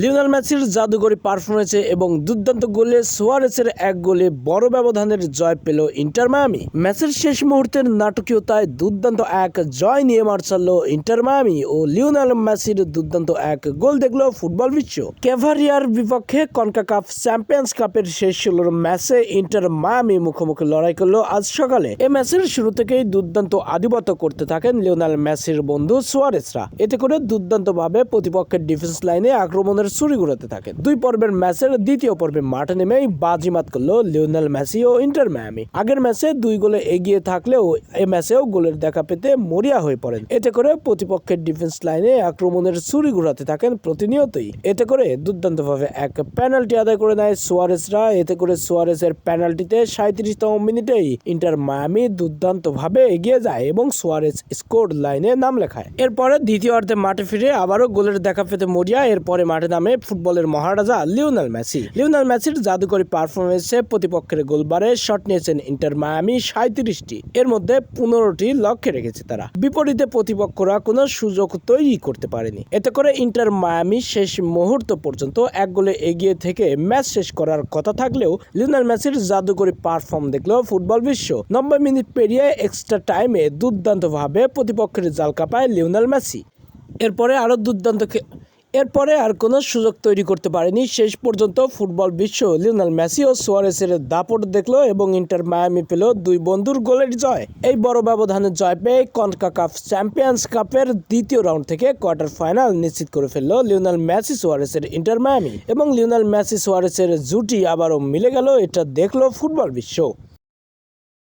Lionel মেসির জাদুকরী পারফরমেন্সে এবং দুর্দান্ত গোলে সোয়ারেসের এক গোলে বড় ব্যবধানের জয় পেল ইন্টার মায়ামি। ম্যাচের শেষ মুহূর্তের নাটকীয়তায় দুর্দান্ত এক জয় নিয়ে মার ইন্টার মায়ামি ও লিওনাল মেসির দুর্দান্ত এক গোল দেখল ফুটবল বিশ্ব। ক্যাভারিয়ার বিপক্ষে কনকাকাফ চ্যাম্পিয়ন্স কাপের শেষ ষোলোর ম্যাচে ইন্টার মায়ামি মুখোমুখি লড়াই করল আজ সকালে। এ ম্যাচের শুরু থেকেই দুর্দান্ত আধিপত্য করতে থাকেন লিওনাল মেসির বন্ধু সোয়ারেসরা এতে করে দুর্দান্তভাবে প্রতিপক্ষের ডিফেন্স লাইনে আক্রমণের ছুরি ঘুরাতে থাকেন। দুই পর্বের ম্যাচের দ্বিতীয় পর্বে মাঠে নেমেই বাজিমাত করল লিওনেল মেসি ও ইন্টার মায়ামি। আগের ম্যাচে দুই গোলে এগিয়ে থাকলেও এ ম্যাচেও গোলের দেখা পেতে মরিয়া হয়ে পড়েন। এতে করে প্রতিপক্ষের ডিফেন্স লাইনে আক্রমণের ছুরি ঘুরাতে থাকেন প্রতিনিয়তই। এতে করে দুর্দান্তভাবে এক পেনাল্টি আদায় করে নেয় সোয়ারেসরা এতে করে সোয়ারেসের পেনাল্টিতে সাঁত্রিশতম মিনিটেই ইন্টার মায়ামি দুর্দান্তভাবে এগিয়ে যায় এবং সোয়ারেস স্কোর লাইনে নাম লেখায়। এরপরে দ্বিতীয় অর্ধে মাঠে ফিরে আবারও গোলের দেখা পেতে মরিয়া। এরপরে মাঠে নামে ফুটবলের মহারাজা লিওনাল মেসি। লিওনাল মেসির জাদুকরী পারফরমেন্সে প্রতিপক্ষের গোলবারে শট নিয়েছেন ইন্টার মায়ামি সাঁত্রিশটি এর মধ্যে পনেরোটি লক্ষ্যে রেখেছে তারা। বিপরীতে প্রতিপক্ষরা কোনো সুযোগ তৈরি করতে পারেনি। এতে করে ইন্টার মায়ামি শেষ মুহূর্ত পর্যন্ত এক গোলে এগিয়ে থেকে ম্যাচ শেষ করার কথা থাকলেও লিওনাল মেসির জাদুকরী পারফর্ম দেখল ফুটবল বিশ্ব। নব্বই মিনিট পেরিয়ে এক্সট্রা টাইমে দুর্দান্তভাবে প্রতিপক্ষের জাল কাপায় লিওনাল মেসি। এরপরে আরও দুর্দান্ত এরপরে আর কোনো সুযোগ তৈরি করতে পারেনি। শেষ পর্যন্ত ফুটবল বিশ্ব লিওনাল মেসি ও সোয়ারেসের দাপট দেখল এবং ইন্টার মায়ামি পেল দুই বন্ধুর গোলের জয়। এই বড় ব্যবধানে জয় পেয়ে কনকাকাফ চ্যাম্পিয়ন্স কাপের দ্বিতীয় রাউন্ড থেকে কোয়ার্টার ফাইনাল নিশ্চিত করে ফেলল লিওনাল মেসি সোয়ারেসের ইন্টার মায়ামি এবং লিওনাল মেসি সোয়ারেসের জুটি আবারও মিলে গেল, এটা দেখল ফুটবল বিশ্ব।